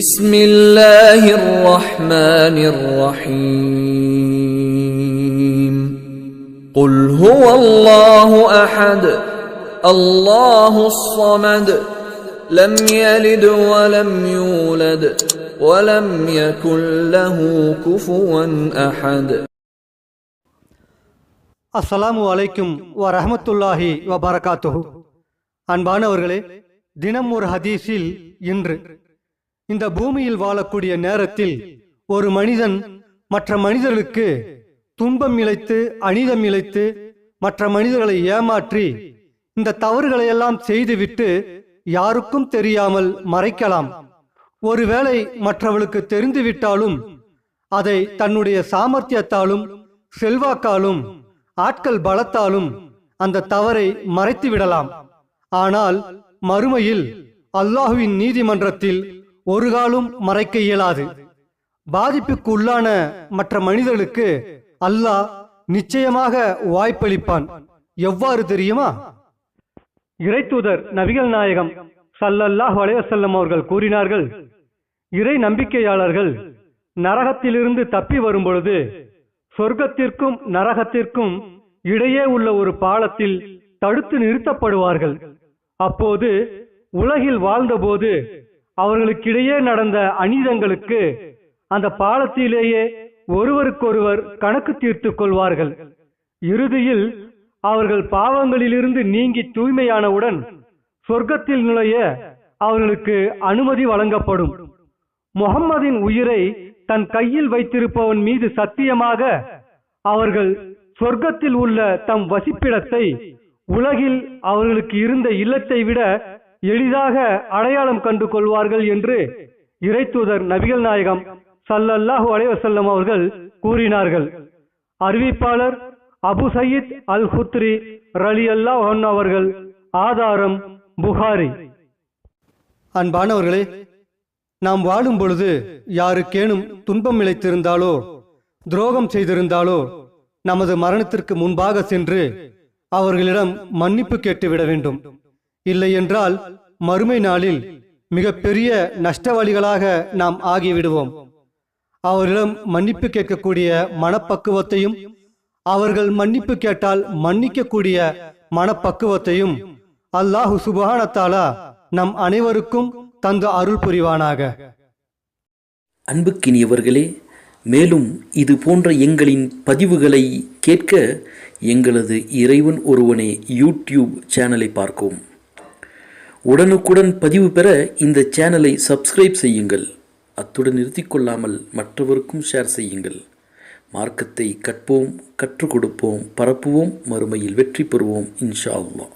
بسم الله الرحمن الرحيم قل هو الله احد الله الصمد لم يلد ولم يولد ولم يكن له كفوا احد அஸ்ஸலாமு அலைக்கும் வ ரஹமத்துல்லாஹி வ பரகாத்துஹு அன்பானவர்களே தினம் ஒரு ஹதீஸில் இன்று இந்த பூமியில் வாழக்கூடிய நேரத்தில் ஒரு மனிதன் மற்ற மனிதர்களுக்கு துன்பம் இழைத்து அனிதம் இழைத்து மற்ற மனிதர்களை ஏமாற்றி இந்த தவறுகளை எல்லாம் செய்துவிட்டு யாருக்கும் தெரியாமல் மறைக்கலாம். ஒருவேளை மற்றவளுக்கு தெரிந்துவிட்டாலும் அதை தன்னுடைய சாமர்த்தியத்தாலும் செல்வாக்காலும் ஆட்கள் பலத்தாலும் அந்த தவறை மறைத்து விடலாம் ஆனால் மறுமையில் அல்லாஹுவின் நீதிமன்றத்தில் ஒரு காலும் மறைக்க இயலாது. பாதிப்புக்கு உள்ளான மற்ற மனிதர்களுக்கு அல்லாஹ் நிச்சயமாக வாய்ப்பளிப்பான். எவ்வாறு தெரியுமா? இறைத்தூதர் நபிகள் நாயகம் சல்லல்லாஹ் அலைவசல்லம் அவர்கள் கூறினார்கள் இறை நம்பிக்கையாளர்கள் நரகத்திலிருந்து தப்பி வரும் பொழுது சொர்க்கத்திற்கும் நரகத்திற்கும் இடையே உள்ள ஒரு பாலத்தில் தடுத்து நிறுத்தப்படுவார்கள். அப்போது உலகில் வாழ்ந்தபோது அவர்களுக்கிடையே நடந்த அநீதங்களுக்கு அந்த பாலத்திலேயே ஒருவருக்கொருவர் கணக்கு தீர்த்துக் கொள்வார்கள். இறுதியில் அவர்கள் பாவங்களிலிருந்து நீங்கி தூய்மையானவுடன் சொர்க்கத்தில் நுழைய அவர்களுக்கு அனுமதி வழங்கப்படும். முகம்மதின் உயிரை தன் கையில் வைத்திருப்பவன் மீது சத்தியமாக அவர்கள் சொர்க்கத்தில் உள்ள தம் வசிப்பிடத்தை உலகில் அவர்களுக்கு இருந்த இல்லத்தை விட எளிதாக அடையாளம் கண்டு கொள்வார்கள் என்று இறைத்தூதர் நபிகள் நாயகம் சல்லல்லாஹு அலைவசல்லம் அவர்கள் கூறினார்கள். அறிவிப்பாளர் அபு சயீத் அல் ஹுத்ரி ரலி அல்லாஹ் அவர்கள் ஆதாரம் புகாரி. அன்பானவர்களே நாம் வாழும் பொழுது யாருக்கேனும் துன்பம் இழைத்திருந்தாலோ துரோகம் செய்திருந்தாலோ நமது மரணத்திற்கு முன்பாக சென்று அவர்களிடம் மன்னிப்பு கேட்டுவிட வேண்டும். இல்லை என்றால் மறுமை நாளில் மிகப்பெரிய நஷ்டவாளிகளாக நாம் ஆகிவிடுவோம். அவரிடம் மன்னிப்பு கேட்கக்கூடிய மனப்பக்குவத்தையும் அவர்கள் மன்னிப்பு கேட்டால் மன்னிக்கக்கூடிய மனப்பக்குவத்தையும் அல்லாஹு சுபானத்தாலா நம் அனைவருக்கும் தந்து அருள் புரிவானாக. அன்புக்கினியவர்களே மேலும் இது போன்ற எங்களின் பதிவுகளை கேட்க எங்களது இறைவன் ஒருவனே யூடியூப் சேனலை பார்க்கவும். உடனுக்குடன் பதிவு பெற இந்த சேனலை சப்ஸ்கிரைப் செய்யுங்கள். அத்துடன் நிறுத்திக்கொள்ளாமல் மற்றவருக்கும் ஷேர் செய்யுங்கள். மார்க்கத்தை கற்போம் கற்றுக் கொடுப்போம் பரப்புவோம் மறுமையில் வெற்றி பெறுவோம் இன்ஷா அல்லா